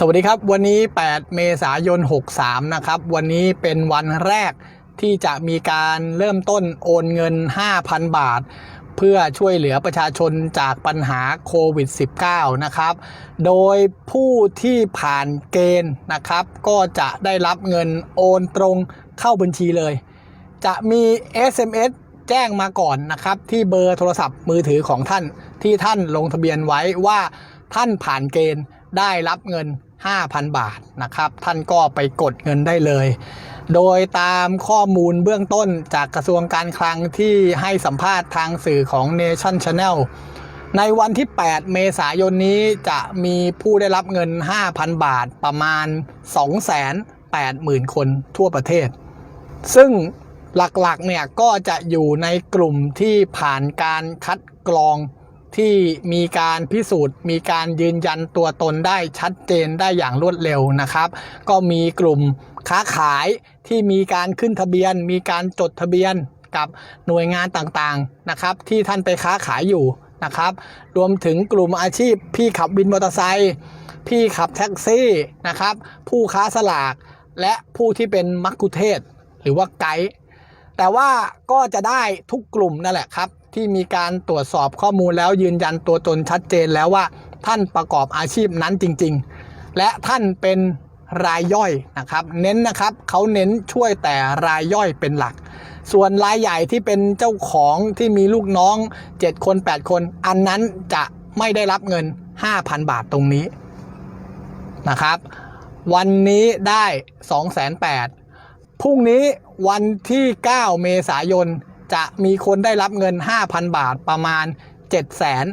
สวัสดีครับ วันนี้ 8 เมษายน 63 นะครับ วันนี้เป็นวันแรกที่จะมีการเริ่มต้นโอนเงิน 5,000 บาท เพื่อช่วยเหลือประชาชนจากปัญหาโควิด -19 นะครับ โดยผู้ที่ผ่านเกณฑ์นะครับ ก็จะได้รับเงินโอนตรงเข้าบัญชีเลย จะมี SMS แจ้งมาก่อนนะครับ ที่เบอร์โทรศัพท์มือถือของท่านที่ท่านลงทะเบียนไว้ว่าท่านผ่านเกณฑ์ ได้รับเงิน 5,000 บาทนะครับ ท่านก็ไปกดเงินได้เลย โดยตามข้อมูลเบื้องต้นจากกระทรวงการคลังที่ให้สัมภาษณ์ทางสื่อของ Nation Channel ในวันที่ 8 เมษายนนี้จะมีผู้ได้รับเงิน 5,000 บาทประมาณ 280,000 คนทั่วประเทศ ซึ่งหลักๆเนี่ยก็จะอยู่ในกลุ่มที่ผ่านการคัดกรอง ที่มีการพิสูจน์ มีการยืนยันตัวตนได้ชัดเจนได้อย่างรวดเร็วนะครับ ก็มีกลุ่มค้าขายที่มีการขึ้นทะเบียน มีการจดทะเบียนกับหน่วยงานต่างๆนะครับ ที่ท่านไปค้าขายอยู่นะครับ รวมถึงกลุ่มอาชีพ พี่ขับวินมอเตอร์ไซค์พี่ขับแท็กซี่นะครับ ผู้ค้าสลากและผู้ที่เป็นมักคุเทศหรือว่าไกด์แต่ว่าก็จะได้ทุกกลุ่มนั่นแหละครับ ที่มีการตรวจสอบข้อมูลแล้วยืนยันตัวตนชัดเจนแล้วว่าท่านประกอบอาชีพนั้นจริง ๆ และท่านเป็นรายย่อยนะครับ เน้นนะครับเขาเน้นช่วยแต่รายย่อยเป็นหลัก ส่วนรายใหญ่ที่เป็นเจ้าของที่มีลูกน้อง 7 คน 8 คน อันนั้นจะไม่ได้รับเงิน 5,000 บาทตรงนี้นะครับ วันนี้ได้ 2 8 0 0 0พรุ่งนี้วันที่ 9 เมษายน จะมีคนได้รับเงิน 5,000 บาทประมาณ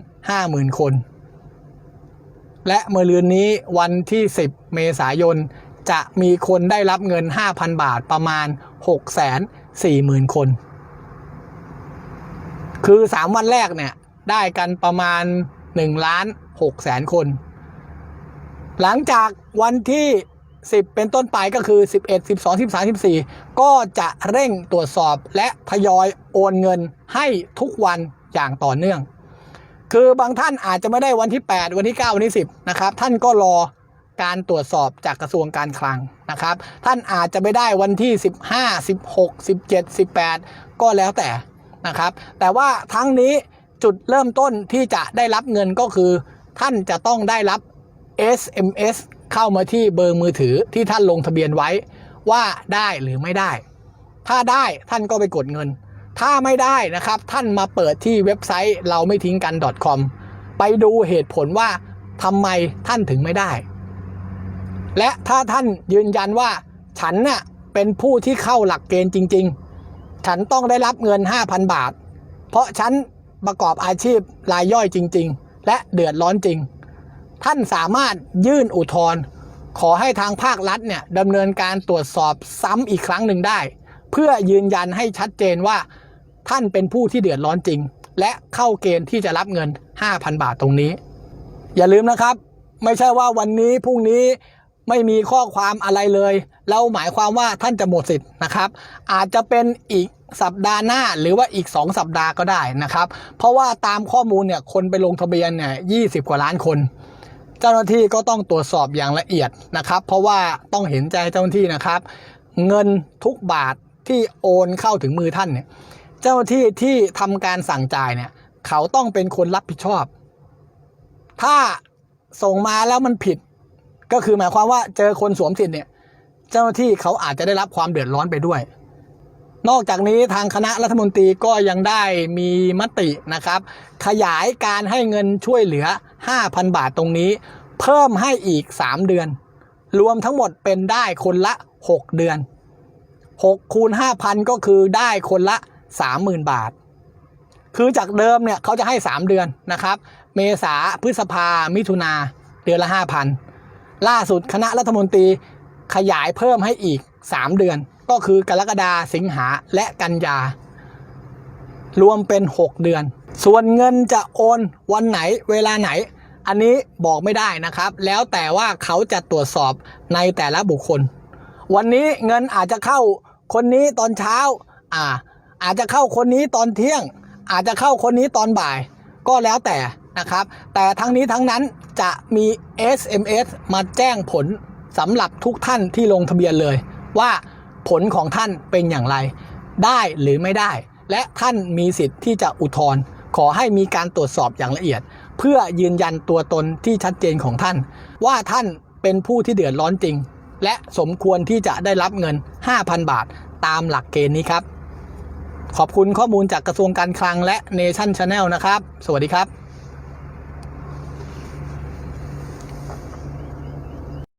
750,000 คน และเมื่อลืนนี้วันที่ 10 เมษายน จะมีคนได้รับเงิน 5,000 บาทประมาณ 640,000 คน คือ 3 วันแรกเนี่ย ได้กันประมาณ1ล้าน6แสนคน หลังจากวันที่ 10 เป็นต้นไปก็คือ 11 12 13 14 ก็จะเร่งตรวจสอบและทยอยโอนเงินให้ทุกวันอย่างต่อเนื่อง คือบางท่านอาจจะไม่ได้วันที่ 8 วันที่ 9 วันที่ 10 นะครับ ท่านก็รอการตรวจสอบจากกระทรวงการคลังนะครับ ท่านอาจจะไม่ได้วันที่ 15 16 17 18 ก็แล้วแต่นะครับ แต่ว่าทั้งนี้จุดเริ่มต้นที่จะได้รับเงินก็คือ ท่านจะต้องได้รับ SMS เข้ามาที่เบอร์มือถือที่ท่านลงทะเบียนไว้ว่าได้หรือไม่ได้ ถ้าได้ท่านก็ไปกดเงิน ถ้าไม่ได้นะครับ ท่านมาเปิดที่เว็บไซต์เราไม่ทิ้งกัน .com ไปดูเหตุผลว่าทำไมท่านถึงไม่ได้ และถ้าท่านยืนยันว่า ฉันน่ะเป็นผู้ที่เข้าหลักเกณฑ์จริง ๆ ฉันต้องได้รับเงิน 5,000 บาท เพราะฉันประกอบอาชีพรายย่อยจริง ๆ และเดือดร้อนจริง ท่านสามารถยื่นอุทธรณ์ขอให้ทางภาครัฐเนี่ยดำเนินการตรวจสอบซ้ำอีกครั้งหนึ่งได้ เพื่อยืนยันให้ชัดเจนว่าท่านเป็นผู้ที่เดือดร้อนจริง และเข้าเกณฑ์ที่จะรับเงิน 5,000 บาทตรงนี้ อย่าลืมนะครับ ไม่ใช่ว่าวันนี้พรุ่งนี้ไม่มีข้อความอะไรเลยแล้วหมายความว่าท่านจะหมดสิทธิ์นะครับ อาจจะเป็นอีกสัปดาห์หน้าหรือว่าอีก 2 สัปดาห์ก็ได้นะครับ เพราะว่าตามข้อมูลเนี่ยคนไปลงทะเบียนเนี่ยยีกว่าล้านคน เจ้าหน้าที่ก็ต้องตรวจสอบอย่างละเอียดนะครับ เพราะว่าต้องเห็นใจเจ้าหน้าที่นะครับ เงินทุกบาทที่โอนเข้าถึงมือท่านเนี่ยเจ้าหน้าที่ที่ทำการสั่งจ่ายเนี่ย เขาต้องเป็นคนรับผิดชอบ ถ้าส่งมาแล้วมันผิด ก็คือหมายความว่าเจอคนสวมสิทธิ์เนี่ยเจ้าหน้าที่เขาอาจจะได้รับความเดือดร้อนไปด้วย นอกจากนี้ทางคณะรัฐมนตรีก็ยังได้มีมตินะครับ ขยายการให้เงินช่วยเหลือ 5,000 บาทตรงนี้ เพิ่มให้อีก 3 เดือน รวมทั้งหมดเป็นได้คนละ 6 เดือน 6 คูณ 5,000 ก็คือได้คนละ 30,000 บาท คือจากเดิมเนี่ยเขาจะให้ 3 เดือนนะครับ เมษาพฤษภา มิถุนาเดือนละ 5,000 ล่าสุดคณะรัฐมนตรีขยายเพิ่มให้อีก 3 เดือน ก็คือกรกฎาสิงหาและกันยารวมเป็น 6 เดือน ส่วนเงินจะโอนวันไหนเวลาไหน อันนี้บอกไม่ได้นะครับ แล้วแต่ว่าเขาจะตรวจสอบในแต่ละบุคคล วันนี้เงินอาจจะเข้าคนนี้ตอนเช้า อ่า อาจจะเข้าคนนี้ตอนเที่ยง อาจจะเข้าคนนี้ตอนบ่าย ก็แล้วแต่นะครับ แต่ทั้งนี้ทั้งนั้นจะมี SMS มาแจ้งผลสำหรับทุกท่านที่ลงทะเบียนเลย ว่าผลของท่านเป็นอย่างไร ได้หรือไม่ได้ และท่านมีสิทธิ์ที่จะอุทธรณ์ ขอให้มีการตรวจสอบอย่างละเอียด เพื่อยืนยันตัวตนที่ชัดเจนของท่าน ว่าท่านเป็นผู้ที่เดือดร้อนจริง และสมควรที่จะได้รับเงิน 5,000 บาทตามหลักเกณฑ์นี้ครับ ขอบคุณข้อมูลจากกระทรวงการคลังและ Nation Channel นะครับ สวัสดีครับ